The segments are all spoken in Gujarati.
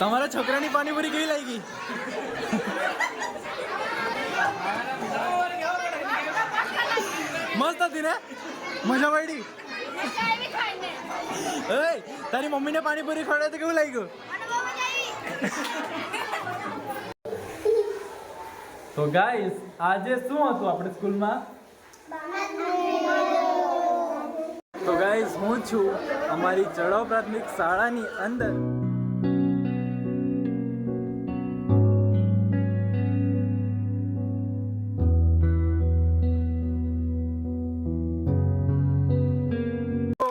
તમારા છોકરાની પાણીપુરી કેવી લાગી? મસ્ત હતી ને? મજા પડી. તારી મમ્મીને પાણીપુરી ખવડાવે તો કેવું લાગ્યું? તો ગાઈસ આજે શું હતું આપણે સ્કૂલમાં? તો ગાઈઝ હું છું અમારી ચડાવ પ્રાથમિક શાળાની અંદર.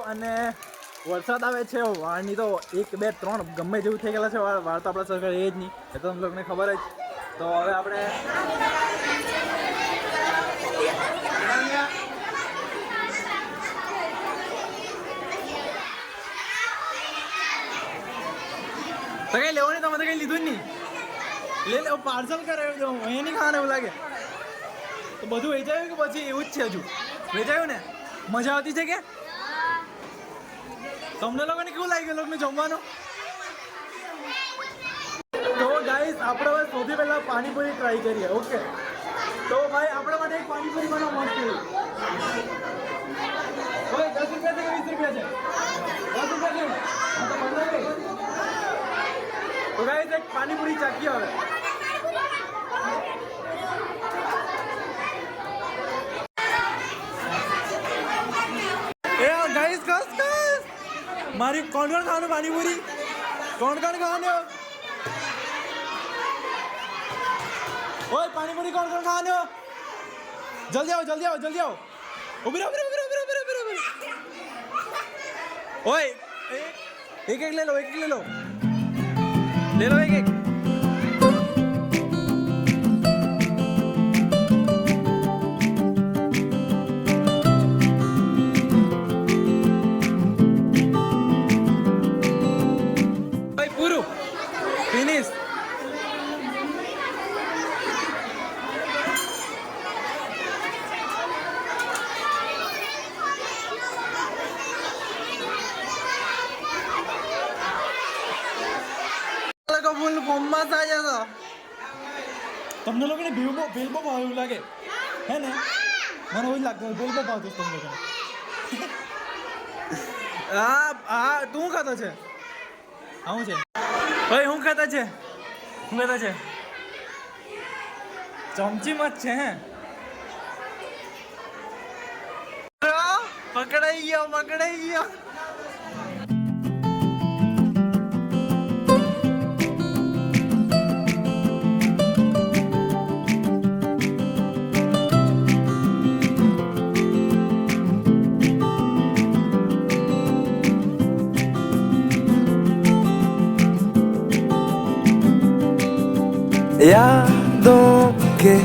અને વરસાદ આવે છે, વાળની તો એક, બે, ત્રણ ગમે જેવું થઈ ગયેલા છે, વાળ તો આપણા સરકાર એ જ નહીં. એ તો તમને ખબર જ. તો હવે આપણે તો કઈ લેવાની તમે તો કઈ લીધું નહીં. લે લે, પાર્સલ કરાવ્યું જો અહીંયા નહીં ખાવાનું એવું લાગે. તો બધું વેચાયું કે પછી એવું જ છે હજુ? વેચાયું ને? મજા આવતી છે કે? તમને લોકોને કેવું લાગ્યું? લોકોને જમવાનું? તો ગાઈસ આપણે હવે સૌથી પહેલાં પાણીપુરી ટ્રાય કરીએ ઓકે તો ભાઈ, આપણા માટે એક પાણીપુરી બનાવ, મસ્ત એવી. દસ રૂપિયા છે કે વીસ રૂપિયા છે? દસ રૂપિયા છે? હા, તો બનાવી દે. તો ગાઈસ એક પાણીપુરી ચાખીએ હવે એ ગાઈસ કસ કસ મારી કોણ કોણ ખાવાનું પાણીપુરી કોણ કોણ ખાવાનું ઓય પાણીપુરી કોણ કોણ ખાવાનું જલ્દી આવો જલ્દી આવો જલ્દી આવો ઊભી રહો ઊભી રહો ઊભી રહો ઊભી રહો ઊભી રહો, ઊભી રહો ઓય ले लो एक एक લોકોને ભીલબો બહુ ભાવ એવું લાગે હે ને મને એવું જ લાગતું ભીલબો ભાવતું છે તમને લોકોને હા હા તું શું ખાતો છે આવું હું છે ભાઈ હું ખાતા છે હું ખાતા છે ચમચીમાં જ છે હે પકડાઈ ગયો પકડાઈ ગયો यादों के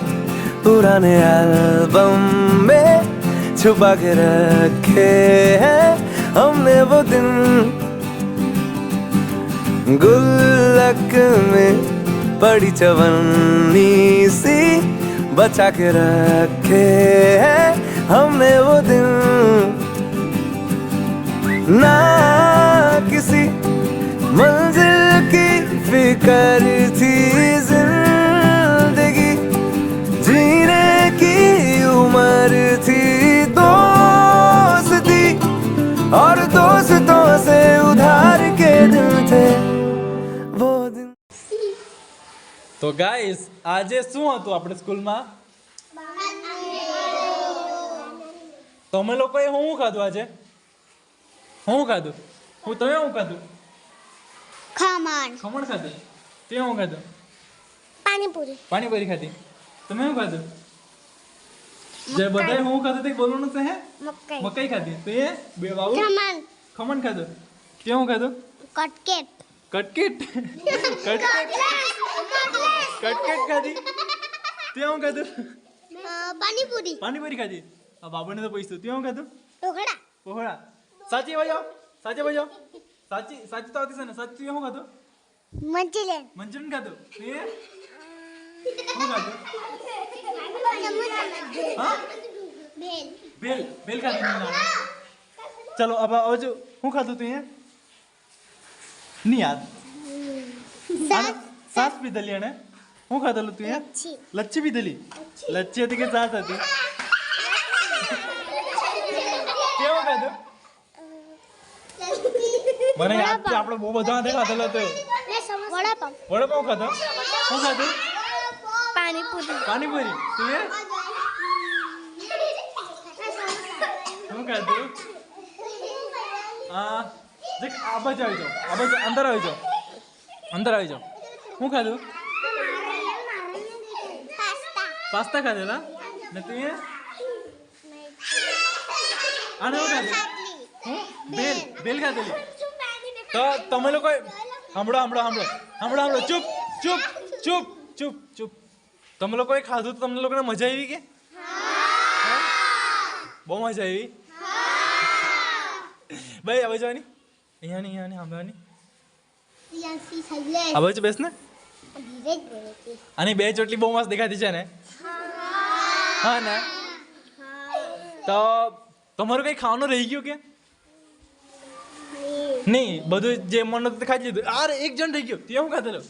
पुराने एल्बम में छुपा के रखे हैं हमने वो दिन। गुल्लक में पड़ी चवन्नी सी बचा के रखे हैं हमने वो दिन। ना किसी मंजिल की फ़िक्र थी તો ગાઈસ આજે શું હતું આપણે સ્કૂલમાં? તમે લોકોએ હું શું ખાધું આજે? હું ખાધું? હું તમે શું ખાધું? ખમણ. ખમણ ખાધું? તે શું ખાધું? પાણીપુરી. પાણીપુરી ખાધી. તમે શું ખાધું? જે બધાએ હું ખાધું તે બોલવાનું છે હે? મકાઈ. મકાઈ ખાધી. તો એ બે બાબુ ખમણ. ખમણ ખાધું. તે શું ખાધું? કટકેટ? કટકેટ? કટકેટ. કટકેટ ખાધી? તે શું ખાધું? પાણીપુરી. પાણીપુરી ખાધી? આ બાબુને તો પૂછતું તે શું ખાધું? ઢોકળા પહોળા સાચી બજો સાચી બજો સાચી સાચી તો આવતી છે ને. સાચી શું ખાધું? મંચુરિયન. મંચુરિયન ખાધું? તે? શું ખાધું? હા? બેલ. બેલ. ભેલ ખાધી ચલો હવે આવજો હું શું ખાધું તું એ નહીં યાદ? સાસ પીધેલી એને? શું ખાધેલું તું લચ્છી. પીધેલી? લચ્છી. હતી કે ચાસ હતી? કેવું ખાધું? મને યાદ છે આપણે બહુ બધા હાથે ખાધેલો હતો વડાપાઉં. ખાધો? શું ખાધું? પાણીપુરી. પાણીપુરી. તું એ? શું ખાધું? આ દેખ આ બાજુ આવી જાઓ. આ બાજુ અંદર આવી જાઓ. અંદર આવી જાઓ. શું ખાધું? તું એ આને શું ખાધું? હું? બેલ. બેલ ખાધેલી. તો તમે લોકો સાંભળો સાંભળો સાંભળો સાંભળો સાંભળો ચૂપ ચૂપ ચૂપ ચૂપ ચૂપ. તમે લોકોએ ખાધું તો તમને લોકોને મજા આવી કે? હા? બહુ મજા આવી. ભાઈ આ જવાની? અહીંયા નહીં અહીંયા સાંભળવાની આ બાજુ બેસ ને? આની બે ચોટલી બહુ મસ્ત દેખાતી છે ને? હા ને? તો તમારું કઈ ખાવાનું રહી ગયું કે? નહીં બધું જે મન હતું તે ખાઈ લીધું. આર એક જણ રહી ગયો. તે શું ખાધેલું?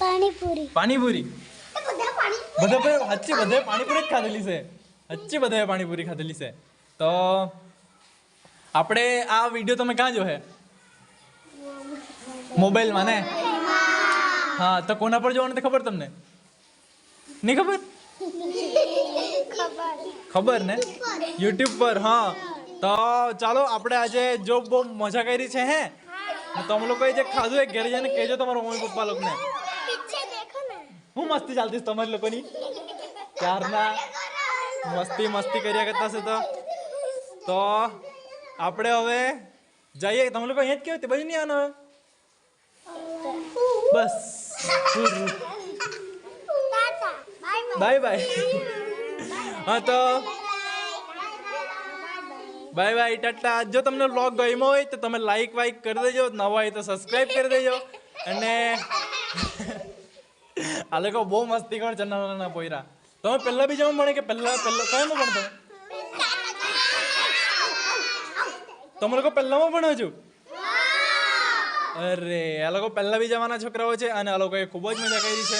પાણીપુરી. પાણીપુરી. બધા પણ હચ્ચે બધાએ પાણીપુરી જ ખાધેલી છે. હચ્ચે બધાએ પાણીપુરી ખાધેલી છે. તો આપણે આ વીડિયો તમે ક્યાં જો હે મોબાઈલમાં ને? હા તો કોના પર જવાનું તે ખબર તમને? નહીં ખબર? ખબર. ને? યુટ્યુબ પર હા. તો ચાલો આપણે આજે જો બહુ મજા કરી છે હે? તો અમે લોકોએ જે ખાધું એ ઘરે જઈને કહેજો તમારા મમ્મી પપ્પા લોકોને. ને. હું મસ્તી ચાલતી તમારી લોકોની? ત્યારના મસ્તી મસ્તી કર્યા કરતા છે તો. તો આપણે હવે જઈએ. તમે લોકો અહીંયા જ કેવું તે બાજુ નહીં આવવાનું? બસ. Bye bye. હા તો. Bye bye tata. જો તમને વ્લોગ ગમ્યો હોય તો તમે લાઈક વાઈક કરી દેજો. નવા હોય તો સબસ્ક્રાઈબ કરી દેજો. અને આ લોકો બહુ મસ્તી કર ચન્નાના પોયરા. તમે પહેલા બીજામાં ભણે કે પહેલા પહેલાં કયામાં ભણતો? તમે લોકો પહેલામાં ભણો છો? અરે, આ લોકો પહેલા બીજાવાના છોકરાઓ છે અને આ લોકોએ ખૂબ જ મજા કરી છે.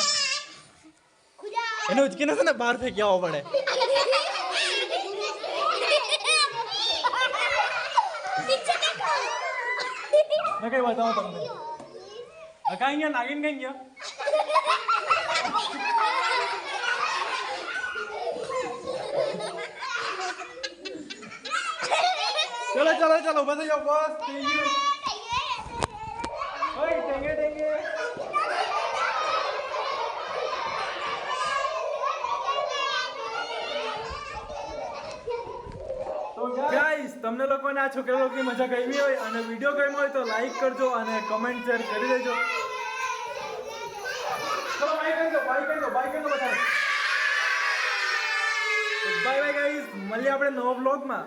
એને ઉચકીને છે ને, બહાર ફેંકી આવવો પડે. મેં કઈ બતાવો તમને? આ અહીંયા નાગીન કઈ ગયો? ચલો ચલો ચલો બધા જાઓ, બસ થઈ ગયું ગાઈસ તમને લોકોને આ છોકરા લોકોની મજા ગમી હોય અને વીડિયો ગમ્યો હોય તો લાઈક કરજો અને કમેન્ટ શેર કરી દેજો. ચલો બાય કરી દો બાય કરી દો બાય કરી દો બધા બાય બાય ગાઈસ મળીએ આપણે નવા વ્લોગમાં